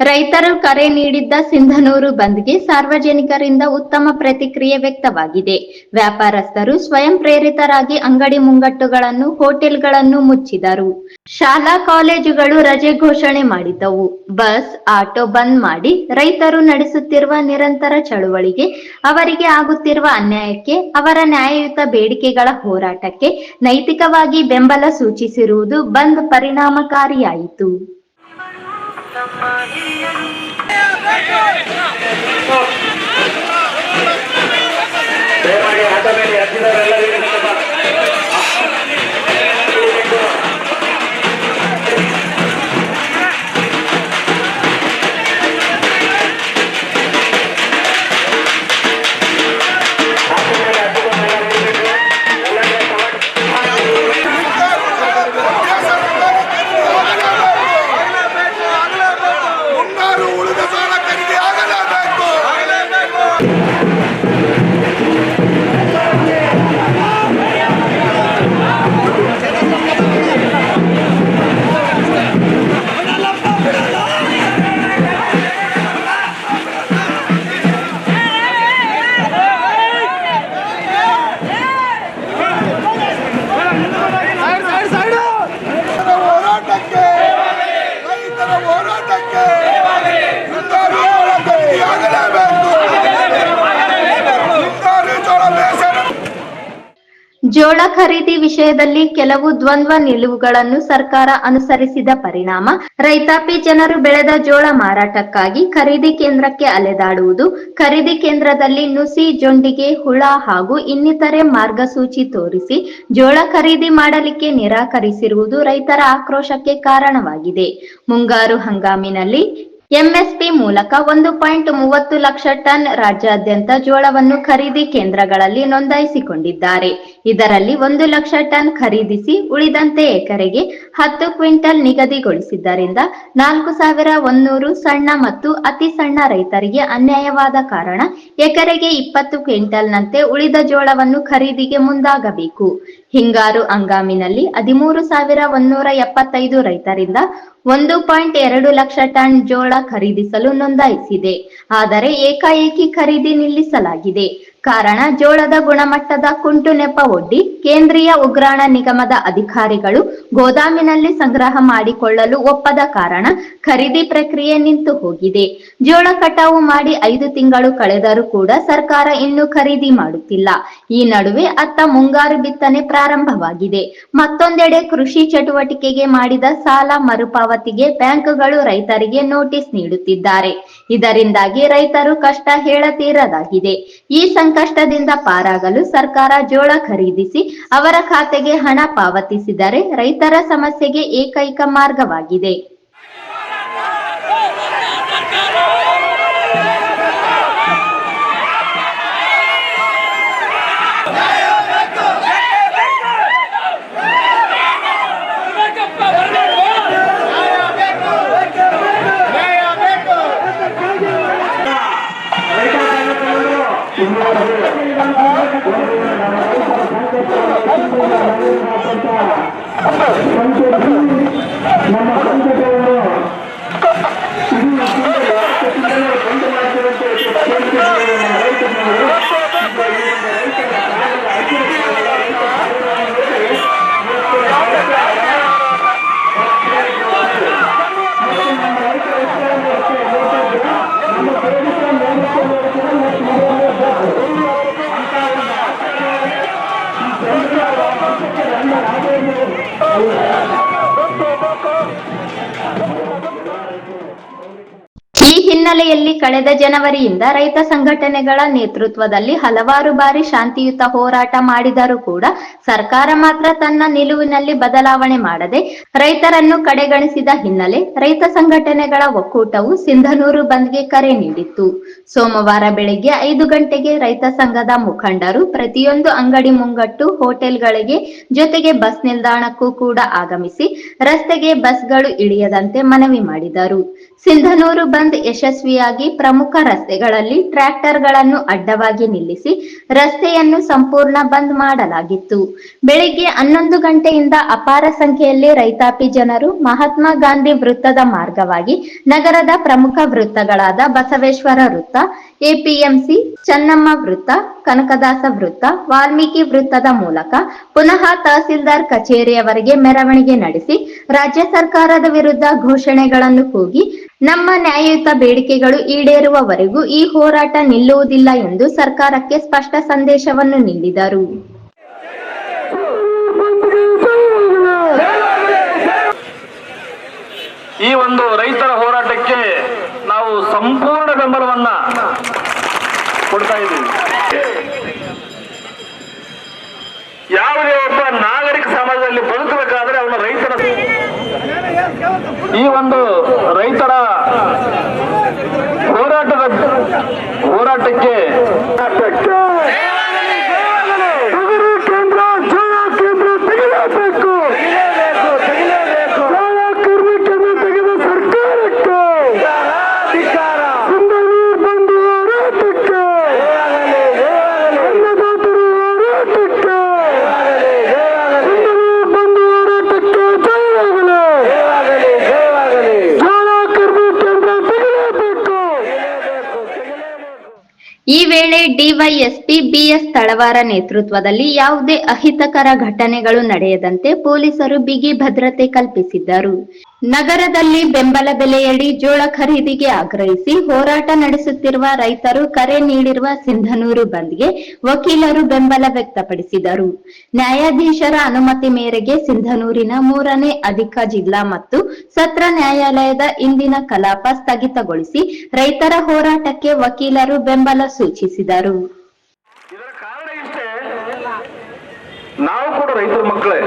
ರೈತರು ಕರೆ ನೀಡಿದ್ದ ಸಿಂಧನೂರು ಬಂದ್ಗೆ ಸಾರ್ವಜನಿಕರಿಂದ ಉತ್ತಮ ಪ್ರತಿಕ್ರಿಯೆ ವ್ಯಕ್ತವಾಗಿದೆ. ವ್ಯಾಪಾರಸ್ಥರು ಸ್ವಯಂ ಪ್ರೇರಿತರಾಗಿ ಅಂಗಡಿ ಮುಂಗಟ್ಟುಗಳನ್ನು, ಹೋಟೆಲ್ಗಳನ್ನು ಮುಚ್ಚಿದರು. ಶಾಲಾ ಕಾಲೇಜುಗಳು ರಜೆ ಘೋಷಣೆ ಮಾಡಿದ್ದವು. ಬಸ್, ಆಟೋ ಬಂದ್ ಮಾಡಿ ರೈತರು ನಡೆಸುತ್ತಿರುವ ನಿರಂತರ ಚಳುವಳಿಗೆ, ಅವರಿಗೆ ಆಗುತ್ತಿರುವ ಅನ್ಯಾಯಕ್ಕೆ, ಅವರ ನ್ಯಾಯಯುತ ಬೇಡಿಕೆಗಳ ಹೋರಾಟಕ್ಕೆ ನೈತಿಕವಾಗಿ ಬೆಂಬಲ ಸೂಚಿಸಿರುವುದು ಬಂದ್ ಪರಿಣಾಮಕಾರಿಯಾಯಿತು. Yeah, that's right. ಜೋಳ ಖರೀದಿ ವಿಷಯದಲ್ಲಿ ಕೆಲವು ದ್ವಂದ್ವ ನಿಲುವುಗಳನ್ನು ಸರ್ಕಾರ ಅನುಸರಿಸಿದ ಪರಿಣಾಮ, ರೈತಾಪಿ ಜನರು ಬೆಳೆದ ಜೋಳ ಮಾರಾಟಕ್ಕಾಗಿ ಖರೀದಿ ಕೇಂದ್ರಕ್ಕೆ ಅಲೆದಾಡುವುದು, ಖರೀದಿ ಕೇಂದ್ರದಲ್ಲಿ ನುಸಿ, ಜೊಂಡಿಗೆ, ಹುಳ ಹಾಗೂ ಇನ್ನಿತರೆ ಮಾರ್ಗಸೂಚಿ ತೋರಿಸಿ ಜೋಳ ಖರೀದಿ ಮಾಡಲಿಕ್ಕೆ ನಿರಾಕರಿಸಿರುವುದು ರೈತರ ಆಕ್ರೋಶಕ್ಕೆ ಕಾರಣವಾಗಿದೆ. ಮುಂಗಾರು ಹಂಗಾಮಿನಲ್ಲಿ ಎಂಎಸ್ಪಿ ಮೂಲಕ ಒಂದು ಪಾಯಿಂಟ್ ಮೂವತ್ತು ಲಕ್ಷ ಟನ್ ರಾಜ್ಯಾದ್ಯಂತ ಜೋಳವನ್ನು ಖರೀದಿ ಕೇಂದ್ರಗಳಲ್ಲಿ ನೋಂದಾಯಿಸಿಕೊಂಡಿದ್ದಾರೆ. ಇದರಲ್ಲಿ ಒಂದು ಲಕ್ಷ ಟನ್ ಖರೀದಿಸಿ ಉಳಿದಂತೆ ಎಕರೆಗೆ ಹತ್ತು ಕ್ವಿಂಟಲ್ ನಿಗದಿಗೊಳಿಸಿದ್ದರಿಂದ ನಾಲ್ಕು ಸಾವಿರ ಒನ್ನೂರು ಸಣ್ಣ ಮತ್ತು ಅತಿ ಸಣ್ಣ ರೈತರಿಗೆ ಅನ್ಯಾಯವಾದ ಕಾರಣ ಎಕರೆಗೆ ಇಪ್ಪತ್ತು ಕ್ವಿಂಟಲ್ನಂತೆ ಉಳಿದ ಜೋಳವನ್ನು ಖರೀದಿಗೆ ಮುಂದಾಗಬೇಕು. ಹಿಂಗಾರು ಹಂಗಾಮಿನಲ್ಲಿ ಹದಿಮೂರು ಸಾವಿರ ಒಂದೂರ ಎಪ್ಪತ್ತೈದು ರೈತರಿಂದ ಒಂದು ಪಾಯಿಂಟ್ ಎರಡು ಲಕ್ಷ ಟನ್ ಜೋಳ ಖರೀದಿಸಲು ನೋಂದಾಯಿಸಿದೆ. ಆದರೆ ಏಕಾಏಕಿ ಖರೀದಿ ನಿಲ್ಲಿಸಲಾಗಿದೆ. ಕಾರಣ ಜೋಳದ ಗುಣಮಟ್ಟದ ಕುಂಟು ನೆಪ ಒಡ್ಡಿ ಕೇಂದ್ರೀಯ ಉಗ್ರಾಣ ನಿಗಮದ ಅಧಿಕಾರಿಗಳು ಗೋದಾಮಿನಲ್ಲಿ ಸಂಗ್ರಹ ಮಾಡಿಕೊಳ್ಳಲು ಒಪ್ಪದ ಕಾರಣ ಖರೀದಿ ಪ್ರಕ್ರಿಯೆ ನಿಂತು ಹೋಗಿದೆ. ಜೋಳ ಕಟಾವು ಮಾಡಿ ಐದು ತಿಂಗಳು ಕಳೆದರೂ ಕೂಡ ಸರ್ಕಾರ ಇನ್ನೂ ಖರೀದಿ ಮಾಡುತ್ತಿಲ್ಲ. ಈ ನಡುವೆ ಅತ್ತ ಮುಂಗಾರು ಬಿತ್ತನೆ ಪ್ರಾರಂಭವಾಗಿದೆ. ಮತ್ತೊಂದೆಡೆ ಕೃಷಿ ಚಟುವಟಿಕೆಗೆ ಮಾಡಿದ ಸಾಲ ಮರುಪಾವತಿಗೆ ಬ್ಯಾಂಕ್ಗಳು ರೈತರಿಗೆ ನೋಟಿಸ್ ನೀಡುತ್ತಿದ್ದಾರೆ. ಇದರಿಂದಾಗಿ ರೈತರು ಕಷ್ಟ ಹೇಳತೀರದಾಗಿದೆ. ಈ ಸಂಕಷ್ಟದಿಂದ ಪಾರಾಗಲು ಸರ್ಕಾರ ಜೋಳ ಖರೀದಿಸಿ ಅವರ ಖಾತೆಗೆ ಹಣ ಪಾವತಿಸಿದರೆ ರೈತರ ಸಮಸ್ಯೆಗೆ ಏಕೈಕ ಮಾರ್ಗವಾಗಿದೆ. ನಮ್ಮ ಸಂಘಟನೆಗಳು ಹಿನ್ನೆಲೆಯಲ್ಲಿ ಕಳೆದ ಜನವರಿಯಿಂದ ರೈತ ಸಂಘಟನೆಗಳ ನೇತೃತ್ವದಲ್ಲಿ ಹಲವಾರು ಬಾರಿ ಶಾಂತಿಯುತ ಹೋರಾಟ ಮಾಡಿದರೂ ಕೂಡ ಸರ್ಕಾರ ಮಾತ್ರ ತನ್ನ ನಿಲುವಿನಲ್ಲಿ ಬದಲಾವಣೆ ಮಾಡದೆ ರೈತರನ್ನು ಕಡೆಗಣಿಸಿದ ಹಿನ್ನೆಲೆ ರೈತ ಸಂಘಟನೆಗಳ ಒಕ್ಕೂಟವು ಸಿಂಧನೂರು ಬಂದ್ಗೆ ಕರೆ ನೀಡಿತ್ತು. ಸೋಮವಾರ ಬೆಳಗ್ಗೆ ಐದು ಗಂಟೆಗೆ ರೈತ ಸಂಘದ ಮುಖಂಡರು ಪ್ರತಿಯೊಂದು ಅಂಗಡಿ ಮುಂಗಟ್ಟು ಹೋಟೆಲ್ಗಳಿಗೆ ಜೊತೆಗೆ ಬಸ್ ನಿಲ್ದಾಣಕ್ಕೂ ಕೂಡ ಆಗಮಿಸಿ ರಸ್ತೆಗೆ ಬಸ್ಗಳು ಇಳಿಯದಂತೆ ಮನವಿ ಮಾಡಿದರು. ಸಿಂಧನೂರು ಬಂದ್ ಯಶಸ್ವಿಯಾಗಿ ಪ್ರಮುಖ ರಸ್ತೆಗಳಲ್ಲಿ ಟ್ರ್ಯಾಕ್ಟರ್ಗಳನ್ನು ಅಡ್ಡವಾಗಿ ನಿಲ್ಲಿಸಿ ರಸ್ತೆಯನ್ನು ಸಂಪೂರ್ಣ ಬಂದ್ ಮಾಡಲಾಗಿತ್ತು. ಬೆಳಿಗ್ಗೆ ಹನ್ನೊಂದು ಗಂಟೆಯಿಂದ ಅಪಾರ ಸಂಖ್ಯೆಯಲ್ಲಿ ರೈತಾಪಿ ಜನರು ಮಹಾತ್ಮ ಗಾಂಧಿ ವೃತ್ತದ ಮಾರ್ಗವಾಗಿ ನಗರದ ಪ್ರಮುಖ ವೃತ್ತಗಳಾದ ಬಸವೇಶ್ವರ ವೃತ್ತ, ಎಪಿಎಂಸಿ, ಚನ್ನಮ್ಮ ವೃತ್ತ, ಕನಕದಾಸ ವೃತ್ತ, ವಾಲ್ಮೀಕಿ ವೃತ್ತದ ಮೂಲಕ ಪುನಃ ತಹಸೀಲ್ದಾರ್ ಕಚೇರಿಯವರೆಗೆ ಮೆರವಣಿಗೆ ನಡೆಸಿ ರಾಜ್ಯ ಸರ್ಕಾರದ ವಿರುದ್ಧ ಘೋಷಣೆಗಳನ್ನು ಕೂಗಿ ನಮ್ಮ ನ್ಯಾಯಯುತ ಬೇಡಿಕೆಗಳು ಈಡೇರುವವರೆಗೂ ಈ ಹೋರಾಟ ನಿಲ್ಲುವುದಿಲ್ಲ ಎಂದು ಸರ್ಕಾರಕ್ಕೆ ಸ್ಪಷ್ಟ ಸಂದೇಶವನ್ನು ನೀಡಿದರು. ಈ ಒಂದು ರೈತರ ಹೋರಾಟಕ್ಕೆ ನಾವು ಸಂಪೂರ್ಣ ಬೆಂಬಲವನ್ನ ಕೊಡ್ತಾ ಇದ್ದೀವಿ. ಯಾವುದೇ ಒಬ್ಬ ನಾಗರಿಕ ಸಮಾಜದಲ್ಲಿ ಬದುಕಬೇಕಾದ್ರೆ ಅವನ ರೈತರ ಈ ಒಂದು ರೈತರ ಹೋರಾಟದ ಹೋರಾಟಕ್ಕೆ ಡಿವೈಎಸ್ಪಿ ಬಿಎಸ್ ತಳವಾರ ನೇತೃತ್ವದಲ್ಲಿ ಯಾವುದೇ ಅಹಿತಕರ ಘಟನೆಗಳು ನಡೆಯದಂತೆ ಪೊಲೀಸರು ಬಿಗಿ ಭದ್ರತೆ ಕಲ್ಪಿಸಿದ್ದರು. ನಗರದಲ್ಲಿ ಬೆಂಬಲ ಬೆಲೆಯಡಿ ಜೋಳ ಖರೀದಿಗೆ ಆಗ್ರಹಿಸಿ ಹೋರಾಟ ನಡೆಸುತ್ತಿರುವ ರೈತರು ಕರೆ ನೀಡಿರುವ ಸಿಂಧನೂರು ಬಂದ್ಗೆ ವಕೀಲರು ಬೆಂಬಲ ವ್ಯಕ್ತಪಡಿಸಿದರು. ನ್ಯಾಯಾಧೀಶರ ಅನುಮತಿ ಮೇರೆಗೆ ಸಿಂಧನೂರಿನ ಮೂರನೇ ಅಧಿಕ ಜಿಲ್ಲಾ ಮತ್ತು ಸತ್ರ ನ್ಯಾಯಾಲಯದ ಇಂದಿನ ಕಲಾಪ ಸ್ಥಗಿತಗೊಳಿಸಿ ರೈತರ ಹೋರಾಟಕ್ಕೆ ವಕೀಲರು ಬೆಂಬಲ ಸೂಚಿಸಿದರು ಇದರ ಕಾರಣ ಇಷ್ಟೇ ನಾವು ಕೂಡ ರೈತರ ಮಕ್ಕಳೇ.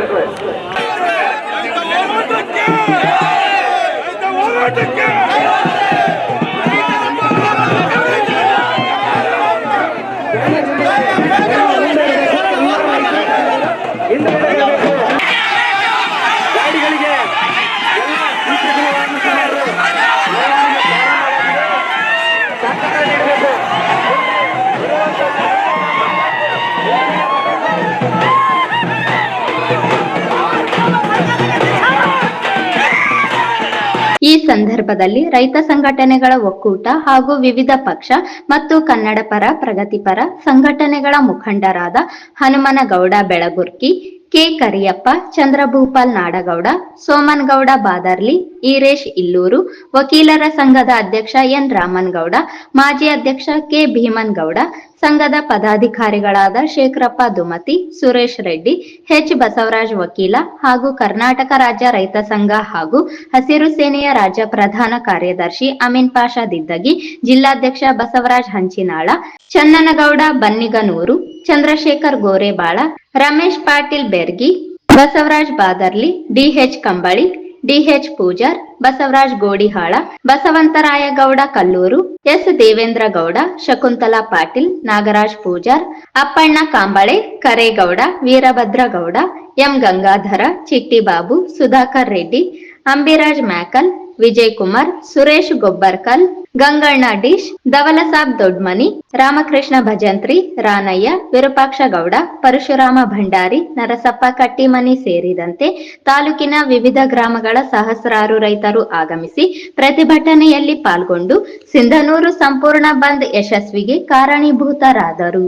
ಸಂದರ್ಭದಲ್ಲಿ ರೈತ ಸಂಘಟನೆಗಳ ಒಕ್ಕೂಟ ಹಾಗೂ ವಿವಿಧ ಪಕ್ಷ ಮತ್ತು ಕನ್ನಡ ಪರ ಪ್ರಗತಿಪರ ಸಂಘಟನೆಗಳ ಮುಖಂಡರಾದ ಹನುಮನಗೌಡ ಬೆಳಗುರ್ಕಿ, ಕೆ ಕರಿಯಪ್ಪ, ಚಂದ್ರಭೂಪಾಲ್ ನಾಡಗೌಡ, ಸೋಮನ್ಗೌಡ ಬಾದರ್ಲಿ ಈರೇಶ್ ಇಲ್ಲೂರು, ವಕೀಲರ ಸಂಘದ ಅಧ್ಯಕ್ಷ ಎನ್ ರಾಮನ್ಗೌಡ, ಮಾಜಿ ಅಧ್ಯಕ್ಷ ಕೆ ಭೀಮನ್ಗೌಡ, ಸಂಘದ ಪದಾಧಿಕಾರಿಗಳಾದ ಶೇಖರಪ್ಪ ದುಮತಿ, ಸುರೇಶ್ ರೆಡ್ಡಿ, ಎಚ್ ಬಸವರಾಜ್ ವಕೀಲ ಹಾಗೂ ಕರ್ನಾಟಕ ರಾಜ್ಯ ರೈತ ಸಂಘ ಹಾಗೂ ಹಸಿರು ಸೇನೆಯ ರಾಜ್ಯ ಪ್ರಧಾನ ಕಾರ್ಯದರ್ಶಿ ಅಮೀನ್ ಪಾಷಾ ದಿದ್ದಗಿ, ಜಿಲ್ಲಾಧ್ಯಕ್ಷ Basavaraj Hanchinal, Channanagouda Bannigonur, Chandrashekhar Gorebal, Ramesh Patil Bergi, Basavaraj Badarli DH Kambali DH Pujar, Basavaraj Godihal Basavantarayagouda Kalluru, S Devendra Gouda, Shakuntala Patil, Nagaraj Pujar, Appanna Kamble, Karegouda Veerabhadragouda M Gangadhara, Chittibabu, Sudhakar Reddy, Ambiraj Makal Vijay Kumar Suresh Gobbarkal, Ganganna dish ದವಲಸಾಬ್ Dodmani, Ramakrishna Bhajantri, Ranayya, Virupaksha Gouda, Parashurama Bhandari, Narasappa Kattimani ಸೇರಿದಂತೆ ತಾಲೂಕಿನ ವಿವಿಧ ಗ್ರಾಮಗಳ ಸಹಸ್ರಾರು ರೈತರು ಆಗಮಿಸಿ ಪ್ರತಿಭಟನೆಯಲ್ಲಿ ಪಾಲ್ಗೊಂಡು ಸಿಂಧನೂರು ಸಂಪೂರ್ಣ ಬಂದ್ ಯಶಸ್ವಿಗೆ ಕಾರಣೀಭೂತರಾದರು.